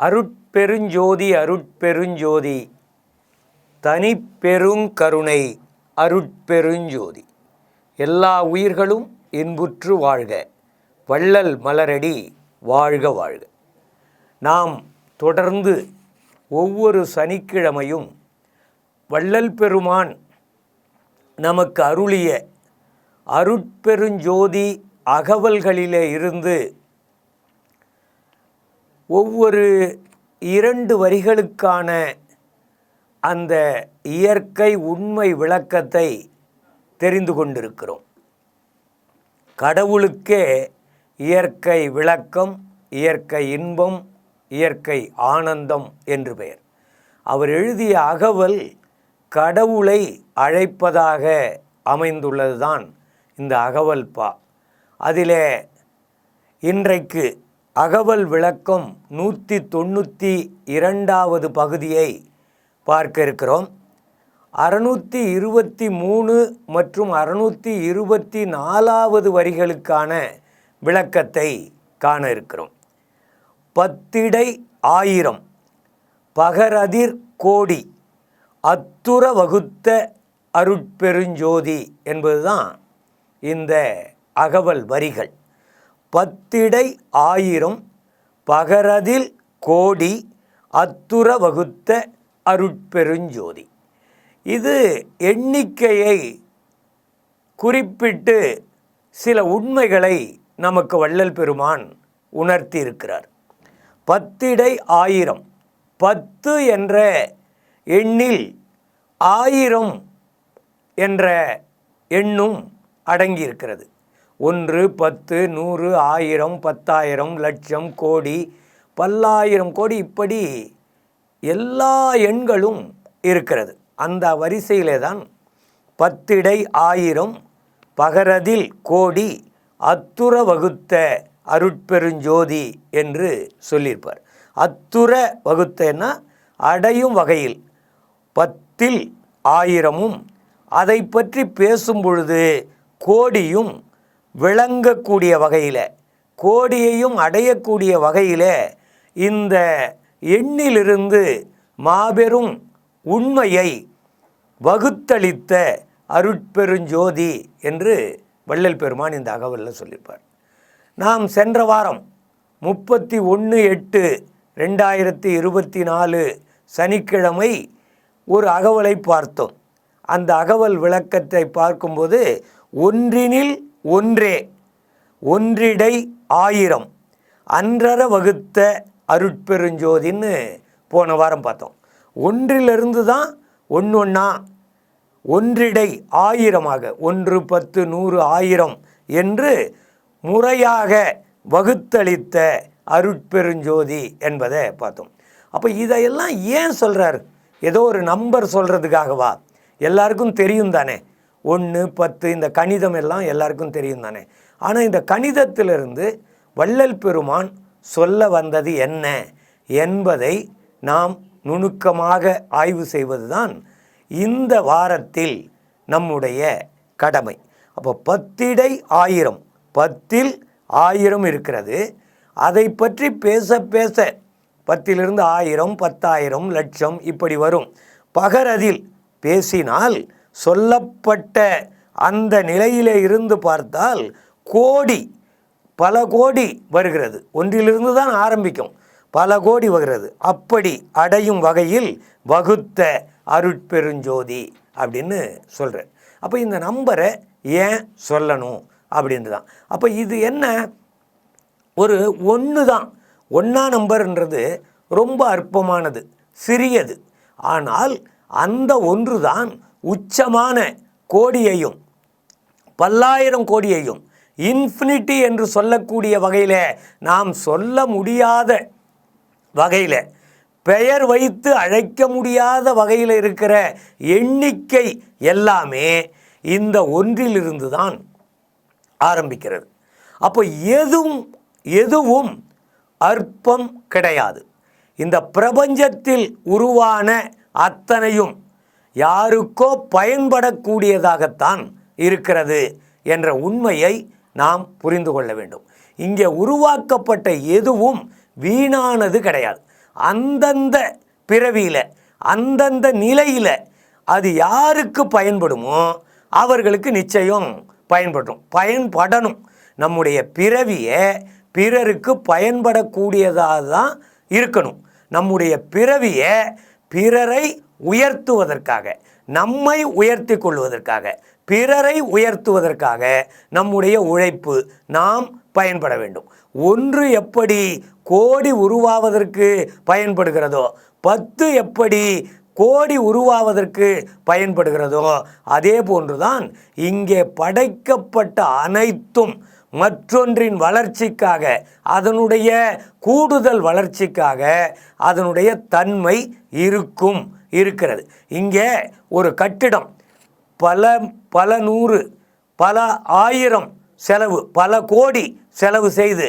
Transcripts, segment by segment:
அருட்பெருஞ்சோதி அருட்பெருஞ்சோதி. தனிப்பெருங்கருணை அருட்பெருஞ்சோதி. எல்லா உயிர்களும் இன்புற்று வாழ்க. வள்ளல் மலரடி வாழ்க வாழ்க. நாம் தொடர்ந்து ஒவ்வொரு சனிக்கிழமையும் வள்ளல் பெருமான் நமக்கு அருளிய அருட்பெருஞ்சோதி அகவல்களிலே இருந்து ஒவ்வொரு இரண்டு வரிகளுக்கான அந்த இயற்கை உண்மை விளக்கத்தை தெரிந்து கொண்டிருக்கிறோம். கடவுளுக்கே இயற்கை விளக்கம் இயற்கை இன்பம் இயற்கை ஆனந்தம் என்று பெயர். அவர் எழுதிய அகவல் கடவுளை அழைப்பதாக அமைந்துள்ளதுதான். இந்த அகவல் பா. அதிலே இன்றைக்கு அகவல் விளக்கம் நூற்றி தொண்ணூற்றி இரண்டாவது பகுதியை பார்க்க இருக்கிறோம் அறுநூற்றி இருபத்தி மூணு மற்றும் அறுநூற்றி இருபத்தி நாலாவது வரிகளுக்கான விளக்கத்தை காண இருக்கிறோம் பத்திடை ஆயிரம் பகரதிர் கோடி அத்துர வகுத்த அருட்பெருஞ்சோதி என்பதுதான் இந்த அகவல் வரிகள். பத்திடை ஆயிரம் பகரதில் கோடி அத்துர வகுத்த அருட்பெருஞ்சோதி இது எண்ணிக்கையை குறிப்பிட்டு சில உண்மைகளை நமக்கு வள்ளல் பெருமான் உணர்த்தி இருக்கிறார் பத்திடை ஆயிரம் பத்து என்ற எண்ணில் ஆயிரம் என்ற எண்ணும் அடங்கியிருக்கிறது. ஒன்று பத்து நூறு ஆயிரம் பத்தாயிரம் லட்சம் கோடி பல்லாயிரம் கோடி இப்படி எல்லா எண்களும் இருக்கிறது. அந்த வரிசையிலே தான் பத்திடை ஆயிரம் பகரதில் கோடி அத்துர வகுத்த அருட்பெருஞ்சோதி என்று சொல்லியிருப்பார். அத்துர வகுத்தன்னா அடையும் வகையில் பத்தில் ஆயிரமும் அதை பற்றி பேசும் பொழுது கோடியும் விளங்கக்கூடிய வகையில் கோடியையும் அடையக்கூடிய வகையில் இந்த எண்ணிலிருந்து மாபெரும் உண்மையை வகுத்தளித்த அருட்பெருஞ்சோதி என்று வள்ளல் பெருமான் இந்த அகவலில் சொல்லியிருப்பார். நாம் சென்ற வாரம் முப்பத்தி ஒன்று எட்டு ரெண்டாயிரத்தி இருபத்தி நாலு சனிக்கிழமை ஒரு அகவலை பார்த்தோம். அந்த அகவல் விளக்கத்தை பார்க்கும்போது ஒன்றினில் ஒன்றே ஒன்றிடை ஆயிரம். அன்றர வகுத்த அருட்பெருஞ்சோதின்னு போன வாரம் பார்த்தோம். ஒன்றிலிருந்து தான் ஒன்று ஒன்றா ஒன்றிடை ஆயிரமாக ஒன்று பத்து நூறு ஆயிரம் என்று முறையாக வகுத்தளித்த அருட்பெருஞ்சோதி என்பதை பார்த்தோம். அப்போ இதையெல்லாம் ஏன் சொல்கிறார் ஏதோ ஒரு நம்பர் சொல்கிறதுக்காகவா எல்லாருக்கும் தெரியும் தானே. ஒன்று பத்து இந்த கணிதம் எல்லாம் எல்லாருக்கும் தெரியும் தானே. ஆனால் இந்த கணிதத்திலிருந்து வள்ளல் பெருமான் சொல்ல வந்தது என்ன என்பதை நாம் நுணுக்கமாக ஆய்வு செய்வதுதான் இந்த வாரத்தில் நம்முடைய கடமை. அப்போ பத்திடை ஆயிரம் பத்தில் ஆயிரம் இருக்கிறது. அதை பற்றி பேச பேச பத்திலிருந்து ஆயிரம் பத்தாயிரம் லட்சம் இப்படி வரும். பகரதில் பேசினால் சொல்லப்பட்ட அந்த நிலையிலே இருந்து பார்த்தால் கோடி பல கோடி வருகிறது. ஒன்றிலிருந்து தான் ஆரம்பிக்கும். பல கோடி வருகிறது. அப்படி அடையும் வகையில் வகுத்த அருட்பெருஞ்சோதி அப்படின்னு சொல்கிறேன் அப்போ இந்த நம்பரை ஏன் சொல்லணும் அப்படின்ட்டு தான். அப்போ இது என்ன? ஒரு ஒன்று தான். ஒன்றா நம்பர்ன்றது ரொம்ப அற்பமானது சிறியது. ஆனால் அந்த ஒன்று தான் உச்சமான கோடியையும் பல்லாயிரம் கோடியையும் இன்ஃபினிட்டி என்று சொல்லக்கூடிய வகையில் நாம் சொல்ல முடியாத வகையில் பெயர் வைத்து அழைக்க முடியாத வகையில் இருக்கிற எண்ணிக்கை எல்லாமே இந்த ஒன்றிலிருந்து தான் ஆரம்பிக்கிறது. அப்போ எதுவும் எதுவும் அற்பம் கிடையாது. இந்த பிரபஞ்சத்தில் உருவான அத்தனையும் யாருக்கோ பயன்படக்கூடியதாகத்தான் இருக்கிறது என்ற உண்மையை நாம் புரிந்து கொள்ள வேண்டும். இங்கே உருவாக்கப்பட்ட எதுவும் வீணானது கிடையாது. அந்தந்த பிறவியில் அந்தந்த நிலையில் அது யாருக்கு பயன்படுமோ அவர்களுக்கு நிச்சயம் பயன்படும் பயன்படணும். நம்முடைய பிறவியை பிறருக்கு பயன்படக்கூடியதாக தான் இருக்கணும். நம்முடைய பிறவியை பிறரை உயர்த்துவதற்காக நம்மை உயர்த்தி கொள்வதற்காக பிறரை உயர்த்துவதற்காக நம்முடைய உழைப்பு நாம் பயன்பட வேண்டும். ஒன்று எப்படி கோடி உருவாவதற்கு பயன்படுகிறதோ பத்து எப்படி கோடி உருவாவதற்கு பயன்படுகிறதோ அதே போன்றுதான் இங்கே படைக்கப்பட்ட அனைத்தும் மற்றொன்றின் வளர்ச்சிக்காக அதனுடைய கூடுதல் வளர்ச்சிக்காக அதனுடைய தன்மை இருக்கும் இருக்கிறது. இங்கே ஒரு கட்டிடம் பல பல நூறு பல ஆயிரம் செலவு பல கோடி செலவு செய்து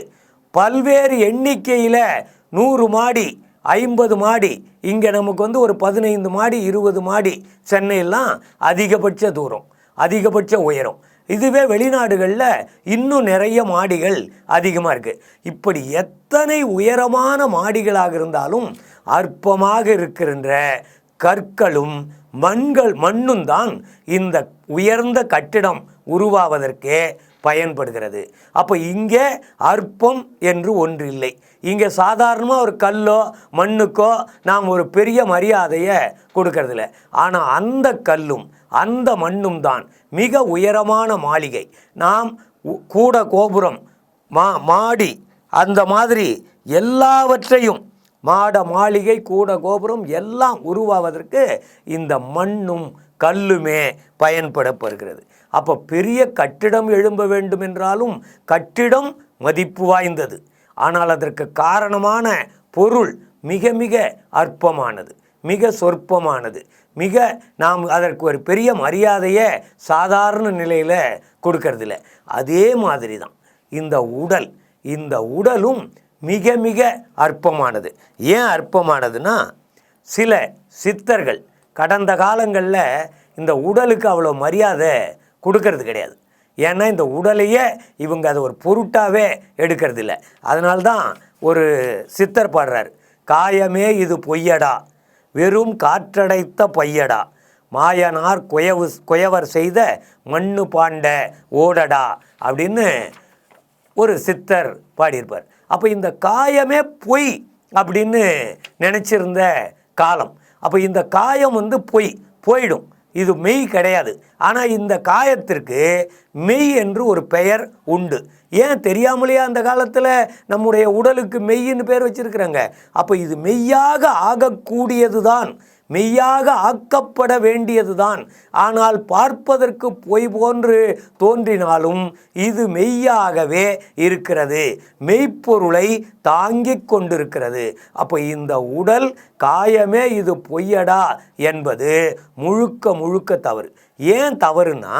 பல்வேறு எண்ணிக்கையில் நூறு மாடி ஐம்பது மாடி இங்கே நமக்கு வந்து ஒரு பதினைந்து மாடி இருபது மாடி சென்னையெல்லாம் அதிகபட்ச தூரம் அதிகபட்ச உயரம். இதுவே வெளிநாடுகளில் இன்னும் நிறைய மாடிகள் அதிகமாக இருக்குது இப்படி எத்தனை உயரமான மாடிகளாக இருந்தாலும் அற்பமாக இருக்கின்ற கற்களும் மண்கள் மண்ணும் தான் இந்த உயர்ந்த கட்டிடம் உருவாவதற்கே பயன்படுகிறது. அப்போ இங்கே அற்பம் என்று ஒன்று இல்லை. இங்கே சாதாரணமாக ஒரு கல்லோ மண்ணுக்கோ நாம் ஒரு பெரிய மரியாதையை கொடுக்கறதில்ல. ஆனால் அந்த கல்லும் அந்த மண்ணும் தான் மிக உயரமான மாளிகை. நாம் உ- கூட கோபுரம் மா மாடி அந்த மாதிரி எல்லாவற்றையும் மாட மாளிகை கூட கோபுரம் எல்லாம் உருவாவதற்கு இந்த மண்ணும் கல்லுமே பயன்படப்படுகிறது அப்போ பெரிய கட்டிடம் எழும்ப வேண்டும் என்றாலும் கட்டிடம் மதிப்பு வாய்ந்தது. ஆனால் அதற்கு காரணமான பொருள் மிக மிக அற்பமானது மிக சொற்பமானது மிக நாம் அதற்கு ஒரு பெரிய மரியாதையை சாதாரண நிலையில் கொடுக்கறதில்ல. அதே மாதிரி தான் இந்த உடல் இந்த உடலும் மிக மிக அற்பமானது. ஏன் அற்பமானதுன்னா சில சித்தர்கள் கடந்த காலங்களில் இந்த உடலுக்கு அவ்வளோ மரியாதை கொடுக்கறது கிடையாது. ஏன்னா இந்த உடலையே இவங்க அதை ஒரு பொருட்டாவே எடுக்கிறதில்ல. அதனால்தான் ஒரு சித்தர் பாடுறார் காயமே இது பொய்யடா வெறும் காற்றடைத்த பையடா மாயனார் குயவு குயவர் செய்த மண்ணு பாண்ட ஓடடா அப்படின்னு ஒரு சித்தர் பாடியிருப்பார். அப்போ இந்த காயமே பொய் அப்படின்னு நினச்சிருந்த காலம். அப்போ இந்த காயம் வந்து பொய் போயிடும். இது மெய் கிடையாது. ஆனால் இந்த காயத்திற்கு மெய் என்று ஒரு பெயர் உண்டு. ஏன் தெரியாமலேயே அந்த காலத்தில் நம்முடைய உடலுக்கு மெய்ன்னு பேர் வச்சிருக்கிறாங்க? அப்போ இது மெய்யாக ஆகக்கூடியது தான் மெய்யாக ஆக்கப்பட வேண்டியதுதான். ஆனால் பார்ப்பதற்கு பொய் போன்று தோன்றினாலும் இது மெய்யாகவே இருக்கிறது. மெய்ப்பொருளை தாங்கிக் கொண்டிருக்கிறது. அப்போ இந்த உடல் காயமே இது பொய்யடா என்பது முழுக்க முழுக்க தவறு. ஏன் தவறுனா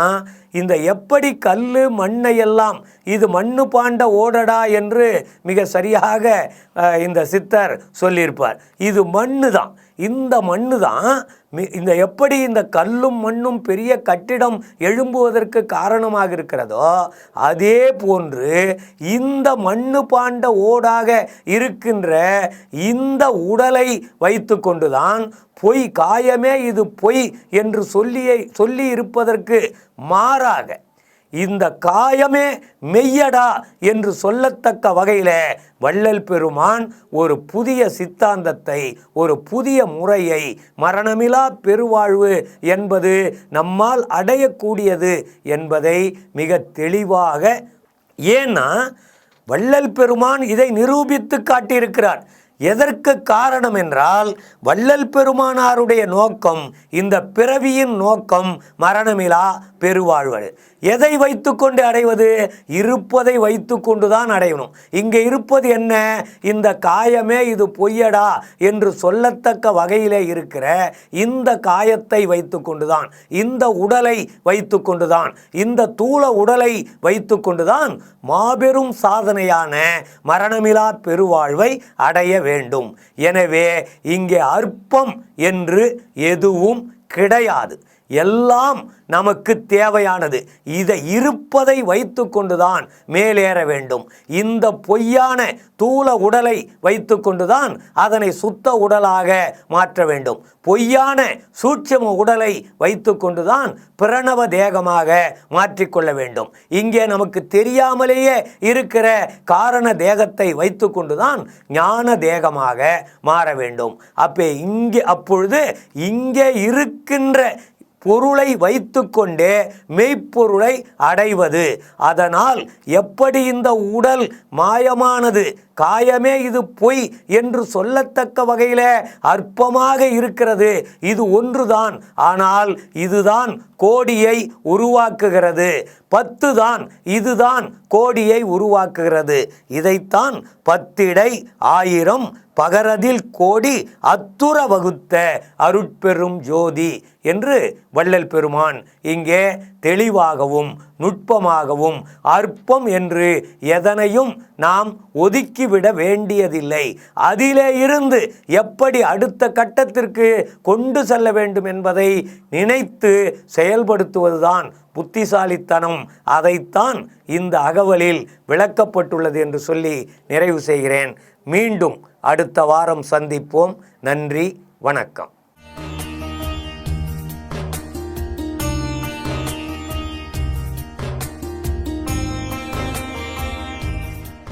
இந்த எப்படி கல் மண்ணை எல்லாம் இது மண்ணு பாண்ட ஓடடா என்று மிக சரியாக இந்த சித்தர் சொல்லியிருப்பார். இது மண்ணு தான் இந்த மண்ணு தான் இந்த எப்படி இந்த கல்லும் மண்ணும் பெரிய கட்டிடம் எழும்புவதற்கு காரணமாக இருக்கிறதோ அதே போன்று இந்த மண்ணு பாண்ட ஓடாக இருக்கின்ற இந்த உடலை வைத்து கொண்டுதான் பொய் காயமே இது பொய் என்று சொல்லியை சொல்லி இருப்பதற்கு மாறாக இந்த காயமே மெய்யடா என்று சொல்லத்தக்க வகையில் வள்ளல் பெருமான் ஒரு புதிய சித்தாந்தத்தை ஒரு புதிய முறையை மரணமிலா பெருவாழ்வு என்பது நம்மால் அடையக்கூடியது என்பதை மிக தெளிவாக ஏன்னா வள்ளல் பெருமான் இதை நிரூபித்து காட்டியிருக்கிறார். எதற்கு காரணம் என்றால் வள்ளல் பெருமானாருடைய நோக்கம் இந்த பிறவியின் நோக்கம் மரணமிலா பெருவாழ்வது எதை வைத்துக்கொண்டு அடைவது? இருப்பதை வைத்துக்கொண்டு தான் அடையணும். இங்கே இருப்பது என்ன? இந்த காயமே இது பொய்யடா என்று சொல்லத்தக்க வகையிலே இருக்கிற இந்த காயத்தை வைத்துக்கொண்டு தான் இந்த உடலை வைத்துக்கொண்டு தான் இந்த தூள உடலை வைத்துக்கொண்டு தான் மாபெரும் சாதனையான மரணமிலா பெருவாழ்வை அடைய வேண்டும். எனவே இங்கே அற்பம் என்று எதுவும் கிடையாது. எல்லாம் நமக்கு தேவையானது. இதை இருப்பதை வைத்து கொண்டுதான் மேலேற வேண்டும். இந்த பொய்யான தூள உடலை வைத்து கொண்டுதான் அதனை சுத்த உடலாக மாற்ற வேண்டும். பொய்யான சூட்சம உடலை வைத்து கொண்டுதான் பிரணவ தேகமாக மாற்றிக்கொள்ள வேண்டும். இங்கே நமக்கு தெரியாமலேயே இருக்கிற காரண தேகத்தை வைத்து கொண்டுதான் ஞான தேகமாக மாற வேண்டும். அப்போ இங்கே அப்பொழுது இங்கே இருக்கின்ற பொருளை வைத்துக்கொண்டே மெய்ப்பொருளை அடைவது. அதனால் எப்படி இந்த உடல் மாயமானது? காயமே இது பொய் என்று சொல்லத்தக்க வகையில் அற்பமாக இருக்கிறது. இது ஒன்றுதான். ஆனால் இதுதான் கோடியை உருவாக்குகிறது. பத்து தான் இதுதான் கோடியை உருவாக்குகிறது. இதைத்தான் பத்திடை ஆயிரம் பகரதில் கோடி அத்துர வகுத்த அருட்பெரும் ஜோதி என்று வள்ளல் பெருமான் இங்கே தெளிவாகவும் நுட்பமாகவும் அற்பம் என்று எதனையும் நாம் ஒதுக்கிவிட வேண்டியதில்லை. அதிலே இருந்து எப்படி அடுத்த கட்டத்திற்கு கொண்டு செல்ல வேண்டும் என்பதை நினைத்து செயல்படுத்துவதுதான் புத்திசாலித்தனம். அதைத்தான் இந்த அகவலில் விளக்கப்பட்டுள்ளது என்று சொல்லி நிறைவு செய்கிறேன். மீண்டும் அடுத்த வாரம் சந்திப்போம். நன்றி வணக்கம்.